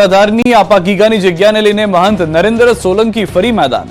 સત્તાધારની આપાગીગાની જગ્યાને લઈને મહંત નરેન્દ્ર સોલંકી ફરી મેદાન.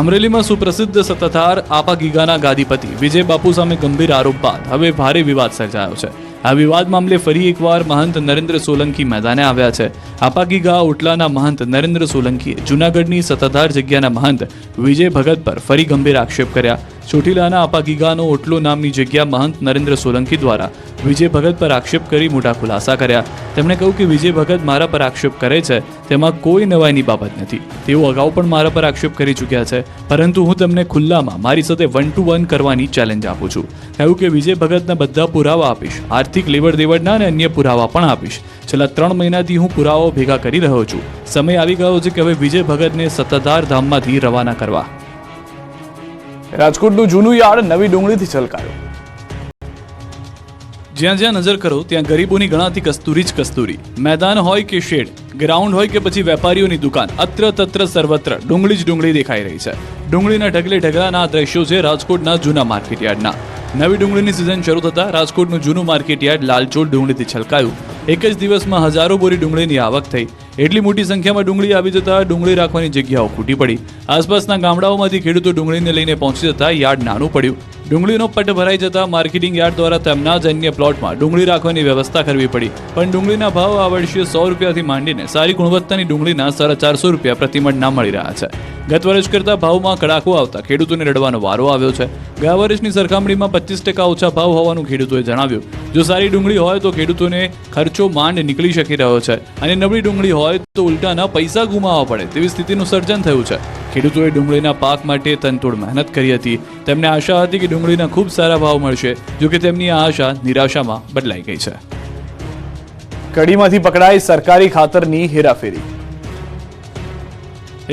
અમરેલીમાં સુપ્રસિદ્ધ સત્તાધાર આપા ગીગાના ગાદીપતિ વિજય બાપુ સામે ગંભીર આરોપ બાદ હવે ભારે વિવાદ સર્જાયો છે. આ વિવાદ મામલે ફરી એકવાર મહંત નરેન્દ્ર સોલંકી મેદાને આવ્યા છે. આપા ગીગા ઓટલાના મહંત નરેન્દ્ર સોલંકીએ જૂનાગઢની સત્તાધાર જગ્યાના મહંત વિજય ભગત પર ફરી ગંભીર આક્ષેપ કર્યા. ચોટીલાના આપા ગીગાનો ઓટલો નામની જગ્યા મહંત નરેન્દ્ર સોલંકી દ્વારા વિજય ભગત પર આક્ષેપ કરી મોટા ખુલાસા કર્યા. તેમણે કહ્યું કે વિજય ભગત મારા પર આક્ષેપ કરે છે, તેમાં કોઈ નવાઈની બાબત નથી. તેઓ અગાઉ પણ મારા પર આક્ષેપ કરી ચૂક્યા છે, પરંતુ હું તેમને ખુલ્લામાં મારી સાથે વન ટુ વન કરવાની ચેલેન્જ આપું છું. કહ્યું કે વિજય ભગતના બધા પુરાવા આપીશ, આર્થિક લેવડ દેવડના અને અન્ય પુરાવા પણ આપીશ. છેલ્લા ત્રણ મહિનાથી હું પુરાવાઓ ભેગા કરી રહ્યો છું. સમય આવી ગયો છે કે હવે વિજય ભગતને સત્તાધાર ધામમાંથી રવાના કરવા. રાજકોટનું જૂનું યાર્ડ નવી ડુંગળીથી છલકાયું. જ્યાં જ્યાં નજર કરો, ત્યાં ગરીબોની ગણાતી કસ્તુરી જ કસ્તુરી. મેદાન હોય કે શેડ, ગ્રાઉન્ડ હોય કે પછી વેપારીઓની દુકાન, અત્ર તત્ર સર્વત્ર ડુંગળી જ ડુંગળી દેખાઈ રહી છે. ડુંગળીના ઢગલે ઢગલાના આ દ્રશ્યો છે રાજકોટના જૂના માર્કેટ યાર્ડના નવી ડુંગળીની સિઝન શરૂ થતાં રાજકોટનું જૂનું માર્કેટ યાર્ડ લાલચોળ ડુંગળીથી છલકાયું. એક જ દિવસમાં હજારો બોરી ડુંગળીની આવક થઈ. એટલી મોટી સંખ્યામાં ડુંગળી આવી જતા ડુંગળી રાખવાની જગ્યાઓ ખૂટી પડી. આસપાસના ગામડાઓમાંથી ખેડૂતો ડુંગળીને લઈને પહોંચી જતા યાર્ડ નાનું પડ્યું. ડુંગળીનો પટ ભરાઈ જતા માર્કેટિંગ યાર્ડ દ્વારા તેમના જ અન્ય પ્લોટમાં ડુંગળી રાખવાની વ્યવસ્થા કરવી પડી. પણ ડુંગળીના ભાવ આ વર્ષે સો રૂપિયાથી માંડીને સારી ગુણવત્તાની ડુંગળીના સાડા ચારસો રૂપિયા પ્રતિમણ ના મળી રહ્યા છે. ગત વર્ષ કરતા ભાવમાં કડાકો આવતા ખેડૂતોને રડવાનો વારો આવ્યો છે. ગયા વર્ષની સરખામણીમાં પચીસ ટકા ઓછા ભાવ હોવાનું ખેડૂતોએ જણાવ્યું. જો સારી ડુંગળી હોય તો ખેડૂતોને ખર્ચો માંડ નીકળી શકી રહ્યો છે. અને નબળી ડુંગળી હોય તો ઉલટાના પૈસા ગુમાવવા પડે તેવી સ્થિતિનું સર્જન થયું છે. ખેડૂતોએ ડુંગળીના પાક માટે તનતોડ મહેનત કરી હતી. તેમને આશા હતી કે ડુંગળીના ખૂબ સારા ભાવ મળશે જોકે તેમની આ આશા નિરાશામાં બદલાઈ ગઈ છે. કડીમાંથી પકડાઈ સરકારી ખાતરની હેરાફેરી.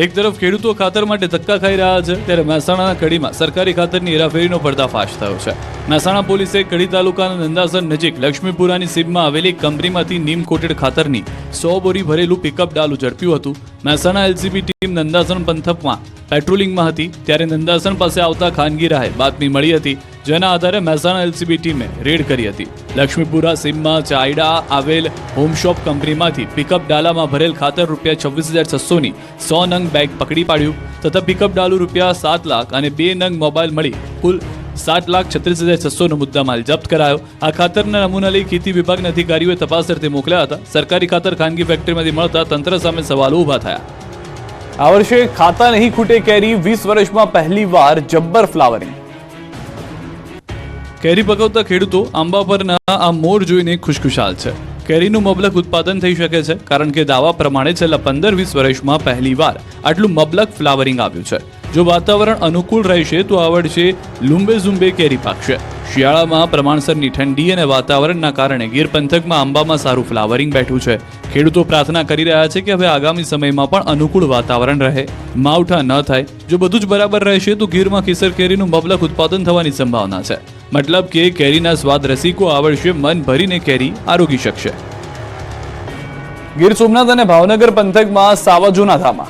એક તરફ ખેડૂતો ખાતર માટે ધક્કા ખાઈ રહ્યા છે ત્યારે મહેસાણાના કડીમાં સરકારી ખાતરની હેરાફેરીનો પર્દાફાશ થયો છે. મહેસાણા પોલીસે કડી તાલુકાના નંદાસર નજીક લક્ષ્મીપુરાની સીમમાં આવેલી કંપનીમાંથી નીમ કોટેડ ખાતરની સો બોરી ભરેલું પિકઅપ ડાલુ ઝડપ્યું હતું. મહેસાણા એલસીબી ટીમ નંદાસણ પંથકમાં પેટ્રોલિંગમાં હતી. ત્યારે નંદાસણ પાસે આવતા ખાનગી રાહે બાતમી મળી હતી, જેના આધારે મહેસાણા એલસીબી ટીમે રેડ કરી હતી. લક્ષ્મીપુરા, સીમમાં, ચાયડા, આવેલ હોમશોપ કંપનીમાંથી પિકઅપ ડાલામાં ભરેલ ખાતર રૂપિયા છવ્વીસ હજાર છસોની સો નંગ બેગ પકડી પાડ્યું. તથા પિકઅપ ડાલુ રૂપિયા સાત લાખ અને બે નંગ મોબાઈલ મળી કુલ સાત લાખ છત્રીસ હજાર છસોનો મુદ્દામાલ જપ્ત કરાયો. આ ખાતરના નમૂના લઈ ખેતી વિભાગના અધિકારીઓએ તપાસ અર્થે મોકલ્યા હતા. સરકારી ખાતર ખાનગી ફેક્ટરીમાંથી મળતા તંત્ર સામે સવાલો ઊભા થયા. આ વર્ષે ખાતા નહીં ખૂટે કેરી વીસ વર્ષમાં પહેલી વાર જબ્બર ફ્લાવરિંગ. કેરી પકવતા ખેડૂતો આંબા પરના આ મોર જોઈને ખુશખુશાલ છે. કેરીનું મબલક ઉત્પાદન થઈ શકે છે કારણ કે દાવા પ્રમાણે છેલ્લા પંદર વીસ વર્ષમાં પહેલીવાર આટલું મબલક ફ્લાવરિંગ આવ્યું છે. જો વાતાવરણ અનુકૂળ રહેશે તો આ વર્ષે લુંબે ઝુંબે કેરી પાકશે. શિયાળામાં પ્રમાણસરની ઠંડી અને વાતાવરણના કારણે ગીર પંથકમાં આંબામાં સારું ફ્લાવરિંગ બેઠું છે. ખેડૂતો પ્રાર્થના કરી રહ્યા છે કે હવે આગામી સમયમાં પણ અનુકૂળ વાતાવરણ રહે. માવઠા ન થાય. જો બધું જ બરાબર રહેશે તો ગીરમાં કેસર કેરીનું મબલક ઉત્પાદન થવાની સંભાવના છે. મતલબ કે કેરીના સ્વાદ રસિકો આ વર્ષે મન ભરીને કેરી આરોગી શકશે. ગીર સોમનાથ અને ભાવનગર પંથકમાં સાવજોના ધામા.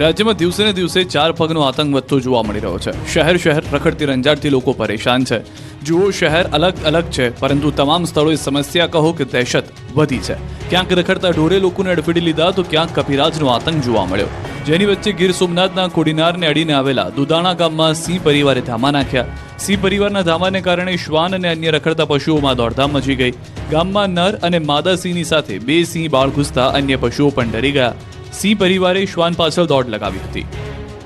રાજ્યમાં દિવસે ને દિવસે ચાર પગનો આતંક વધતો જોવા મળી રહ્યો છે. શહેર શહેર રખડતી રંજાડથી લોકો પરેશાન છે. જુઓ, શહેર અલગ અલગ છે, પરંતુ તમામ સ્થળોએ સમસ્યા કહો કે દહેશત વધી છે. ક્યાંક રખડતા ઢોરે લોકોને અડફેટી લીધા તો ક્યાંક કપિરાજનો આતંક જોવા મળ્યો. જેની વચ્ચે ગીર સોમનાથના કોડીનારને અડીને આવેલા દુદાણા ગામમાં સિંહ પરિવારે ધામા નાખ્યા. સિંહ પરિવારના ધામાને કારણે શ્વાન અને અન્ય રખડતા પશુઓમાં દોડધામ મચી ગઈ. ગામમાં નર અને માદા સિંહની સાથે બે સિંહ બાળ ઘૂસતા અન્ય પશુઓ પણ ડરી ગયા. સિંહ પરિવારે શ્વાન પાછળ દોડ લગાવી હતી.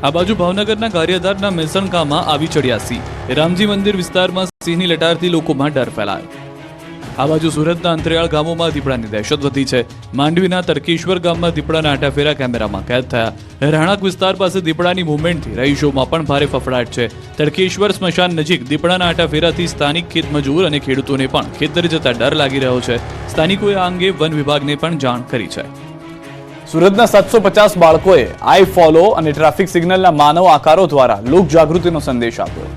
આ બાજુ ભાવનગરના કાર્યધારના મેસણકામાં આવી ચડ્યા સિંહ રામજી મંદિર વિસ્તારમાં સિંહની લટારથી લોકોમાં ડર ફેલાયો. આ બાજુ સુરતના અંતરિયાળ ગામોમાં દીપડાની દહેશત વધી છે. માંડવીના તર્કેશ્વર ગામમાં દીપડાના આટાફેરા કેમેરામાં કેદ થયા. રાણાક વિસ્તાર પાસે દીપડાની મુવમેન્ટથી રહીશોમાં પણ ભારે ફફડાટ છે. તરકેશ્વર સ્મશાન નજીક દીપડાના આટાફેરાથી સ્થાનિક ખેતમજૂર અને ખેડૂતોને પણ ખેતર જતા ડર લાગી રહ્યો છે. સ્થાનિકોએ આ અંગે વન વિભાગને પણ જાણ કરી છે. સુરતના સાતસો પચાસ બાળકોએ આઈ ફોલો અને ટ્રાફિક સિગ્નલના માનવ આકારો દ્વારા લોક જાગૃતિનો સંદેશ આપ્યો.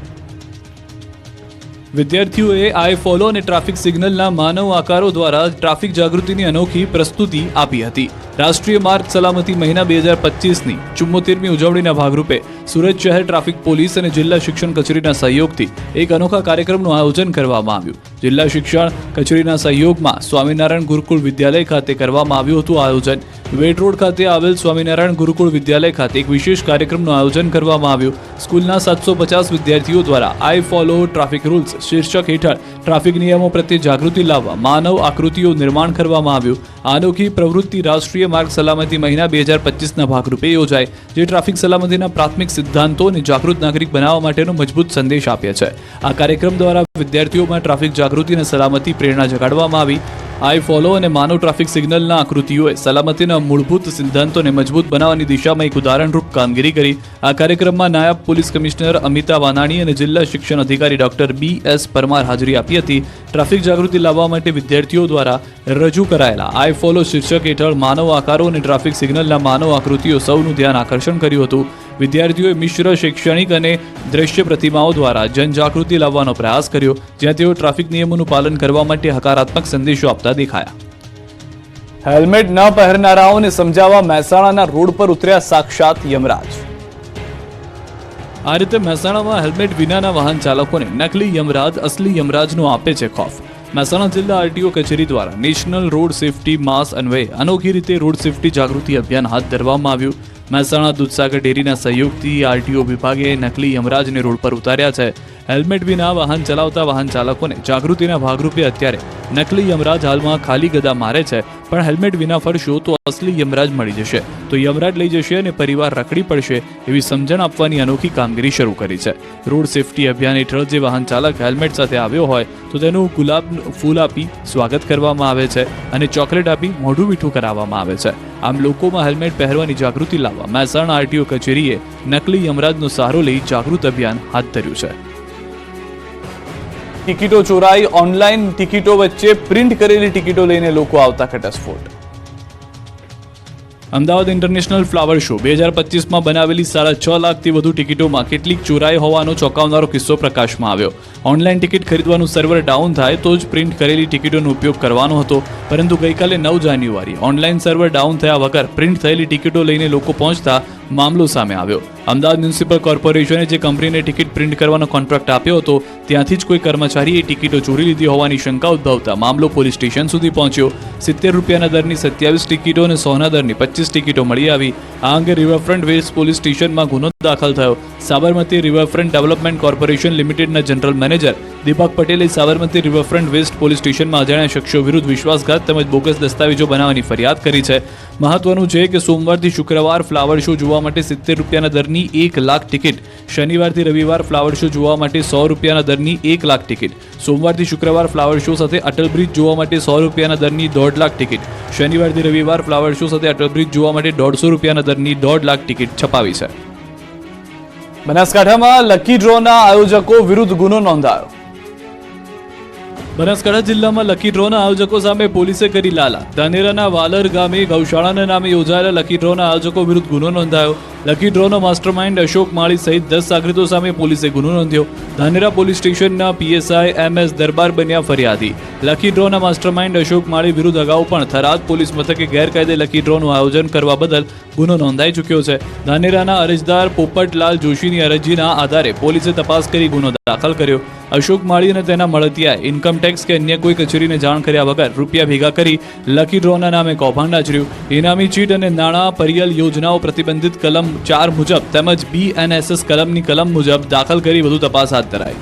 વિદ્યાર્થીઓએ આઈ ફોલો અને ટ્રાફિક સિગ્નલના માનવ આકારો દ્વારા ટ્રાફિક જાગૃતિની અનોખી પ્રસ્તુતિ આપી હતી. રાષ્ટ્રીય માર્ગ સલામતી મહિના બે હજાર પચીસની ચુમ્મોતેરમી ઉજવણીના ભાગરૂપે સુરત શહેર ટ્રાફિક પોલીસ અને જિલ્લા શિક્ષણ કચેરીના સહયોગથી એક અનોખા કાર્યક્રમનું આયોજન કરવામાં આવ્યું. જિલ્લા શિક્ષણ કચેરીના સહયોગમાં સ્વામિનારાયણ ગુરુકુળ વિદ્યાલય ખાતે કરવામાં આવ્યું હતું આયોજન. વેટ રોડ ખાતે આવેલ સ્વામિનારાયણ ગુરુકુળ વિદ્યાલય ખાતે એક વિશેષ કાર્યક્રમનું આયોજન કરવામાં આવ્યું. સ્કૂલના સાતસો પચાસ વિદ્યાર્થીઓ દ્વારા આઈ ફોલો ટ્રાફિક રૂલ્સ શીર્ષક હેઠળ ટ્રાફિક નિયમો પ્રત્યે જાગૃતિ લાવવા, માનવ આકૃતિઓ નિર્માણ કરવામાં આવ્યું. અનોખી પ્રવૃત્તિ રાષ્ટ્રીય માર્ગ સલામતી મહિના બે હજાર પચીસના ભાગરૂપે યોજાય, જે ટ્રાફિક સલામતીના પ્રાથમિક સિદ્ધાંતો અને જાગૃત નાગરિક બનાવવા માટેનો મજબૂત સંદેશ આપે છે. આ કાર્યક્રમ દ્વારા વિદ્યાર્થીઓમાં ટ્રાફિક જાગૃતિ અને સલામતી પ્રેરણા જગાડવામાં આવી. આઈ ફોલો અને માનવ ટ્રાફિક સિગ્નલના આકૃતિઓએ સલામતીના મૂળભૂત સિદ્ધાંતોને મજબૂત બનાવવાની દિશામાં એક ઉદાહરણરૂપ કામગીરી કરી. આ કાર્યક્રમમાં નાયબ પોલીસ કમિશનર અમિતા વાનાણી અને જિલ્લા શિક્ષણ અધિકારી ડોક્ટર બી એસ પરમાર હાજરી આપી હતી. ટ્રાફિક જાગૃતિ લાવવા માટે વિદ્યાર્થીઓ દ્વારા રજૂ કરાયેલા આઈ ફોલો શીર્ષક હેઠળ માનવ આકારો અને ટ્રાફિક સિગ્નલના માનવ આકૃતિઓ સૌનું ધ્યાન આકર્ષણ કર્યું હતું. વિદ્યાર્થીઓએ મિશ્ર શૈક્ષણિક અને દ્રશ્ય પ્રતિમાઓ દ્વારા જનજાગૃતિ લાવવાનો પ્રયાસ કર્યો, જ્યાં તેઓ ટ્રાફિક નિયમોનું પાલન કરવા માટે હકારાત્મક સંદેશો આપતા દેખાયા. હેલ્મેટ ન પહેરનારાઓને સમજાવવા મહેસાણાના રોડ પર ઉતર્યા સાક્ષાત યમરાજ. આ રીતે મહેસાણામાં હેલ્મેટ વિનાના વાહન ચાલકોને નકલી યમરાજ અસલી યમરાજનો આપે છે ખોફ. મહેસાણા જિલ્લા આરટીઓ કચેરી દ્વારા નેશનલ રોડ સેફટી માસ અન્વયે અનોખી રીતે રોડ સેફટી જાગૃતિ અભિયાન હાથ ધરવામાં આવ્યું. મહેસાણા દૂધસાગર ડેરીના સહયોગથી આરટીઓ વિભાગે નકલી યમરાજને રોડ પર ઉતાર્યા છે. હેલ્મેટ વિના વાહન ચલાવતા વાહન ચાલકોને જાગૃતિના ભાગરૂપે અત્યારે નકલી યમરાજ હાલમાં ખાલી ગદા મારે છે. પણ હેલ્મેટ વિના ફરશો તો અસલી યમરાજ મળી જશે. તો યમરાજ લઈ જશે અને પરિવાર રખડી પડશે એવી સમજણ આપવાની અનોખી કામગીરી શરૂ કરી છે. રોડ સેફટી અભિયાન હેઠળ જે વાહન ચાલક હેલ્મેટ સાથે આવ્યો હોય, તો તેનું ગુલાબ ફૂલ આપી સ્વાગત કરવામાં આવે છે અને ચોકલેટ આપી મોઢું મીઠું કરાવવામાં આવે છે. આમ લોકોમાં હેલ્મેટ પહેરવાની જાગૃતિ લાવવા મહેસાણા આરટીઓ કચેરીએ નકલી યમરાજનો સહારો લઈ જાગૃત અભિયાન હાથ ધર્યું છે. ટિકિટો ચોરાઈ ઓનલાઈન ટિકિટો વચ્ચે પ્રિન્ટ કરેલી ટિકિટો લઈને લોકો આવતા ઘટસ્ફોટ. અમદાવાદ ઇન્ટરનેશનલ ફ્લાવર શો બે હજાર પચીસમાં બનાવેલી સાડા છ લાખથી વધુ ટિકિટોમાં કેટલીક ચોરાઈ હોવાનો ચોંકાવનારો કિસ્સો પ્રકાશમાં આવ્યો. ઓનલાઈન ટિકિટ ખરીદવાનું સર્વર ડાઉન થાય તો જ પ્રિન્ટ કરેલી ટિકિટોનો ઉપયોગ કરવાનો હતો, પરંતુ ગઈકાલે નવ જાન્યુઆરી ઓનલાઈન સર્વર ડાઉન થયા વગર પ્રિન્ટ થયેલી ટિકિટો લઈને લોકો પહોંચતા મામલો સામે આવ્યો. અમદાવાદ મ્યુનિસિપલ કોર્પોરેશને જે કંપનીને ટિકિટ પ્રિન્ટ કરવાનો કોન્ટ્રાક્ટ આપ્યો હતો, ત્યાંથી જ કોઈ કર્મચારીએ ટિકિટો ચોરી લીધી હોવાની શંકા ઉદ્ભવતા મામલો પોલીસ સ્ટેશન સુધી પહોંચ્યો. સિત્તેર રૂપિયાના દરની સત્યાવીસ ટિકિટો અને સોના દરની પચીસ ટિકિટો મળી આવી. આ અંગે રિવરફ્રન્ટ વેસ્ટ પોલીસ સ્ટેશનમાં ગુનો દાખલ થયો. સાબરમતી રિવરફ્રન્ટ ડેવલપમેન્ટ કોર્પોરેશન લિમિટેડના જનરલ મેનેજર દીપક પટેલે સાબરમતી રિવરફ્રન્ટ વેસ્ટ પોલીસ સ્ટેશનમાં અજાણ્યા શખ્સો વિરુદ્ધ વિશ્વાસઘાત તેમજ બોગસ દસ્તાવેજો બનાવવાની ફરિયાદ કરી છે. મહત્વનું છે કે સોમવારથી શુક્રવાર ફ્લાવર શો જોવા માટે સિત્તેર રૂપિયાના દરની એક લાખ ટિકિટ શનિવારથી રવિવાર ફ્લાવર શો જોવા માટે સો રૂપિયાના દરની એક લાખ ટિકિટ સોમવારથી શુક્રવાર ફ્લાવર શો સાથે અટલ બ્રિજ જોવા માટે સો રૂપિયાના દરની દોઢ લાખ ટિકિટ શનિવારથી રવિવાર ફ્લાવર શો સાથે અટલ બ્રિજ જોવા માટે દોઢસો રૂપિયાના દરની દોઢ લાખ ટિકિટ છપાવી છે. બનાસકાંઠામાં લકી ડ્રોના આયોજકો વિરુદ્ધ ગુનો નોંધાયો. બનાસકાંઠા જિલ્લામાં લકી ડ્રોના આયોજકો સામે પોલીસે કરી લાલા. ધાનેરાના વાલર ગામે ગૌશાળાના નામે યોજાયેલા લકી ડ્રોના આયોજકો વિરુદ્ધ ગુનો નોંધાયો. લકી ડ્રોનો માસ્ટરમાઇન્ડ અશોક માળી સહિત દસ સાગરીતો સામે પોલીસે ગુનો નોંધ્યો. ધાનેરા પોલીસ સ્ટેશનના પીએસઆઈ એમ એસ દરબાર બન્યા ફરિયાદી. લકી ડ્રોના માસ્ટરમાઇન્ડ અશોક માળી વિરુદ્ધ અગાઉ પણ થરાદ પોલીસ મથકે ગેરકાયદે લકી ડ્રોનું આયોજન કરવા બદલ ગુનો નોંધાઈ ચૂક્યો છે. ધાનેરાના અરજદાર પોપટલાલ જોશીની અરજીના આધારે પોલીસે તપાસ કરી ગુનો દાખલ કર્યો. અશોક માળી અને તેના મળતિયા ઇન્કમટેક્સ કે અન્ય કોઈ કચેરીને જાણ કર્યા વગર રૂપિયા ભેગા કરી લકી ડ્રોના નામે કૌભાંડ આચર્યું ઇનામી ચીટ અને નાણાં પરિયલ યોજનાઓ પ્રતિબંધિત કલમ ચાર મુજબ તેમજ બીએનએસએસ કલમની કલમ મુજબ દાખલ કરી વધુ તપાસ હાથ ધરાઈ.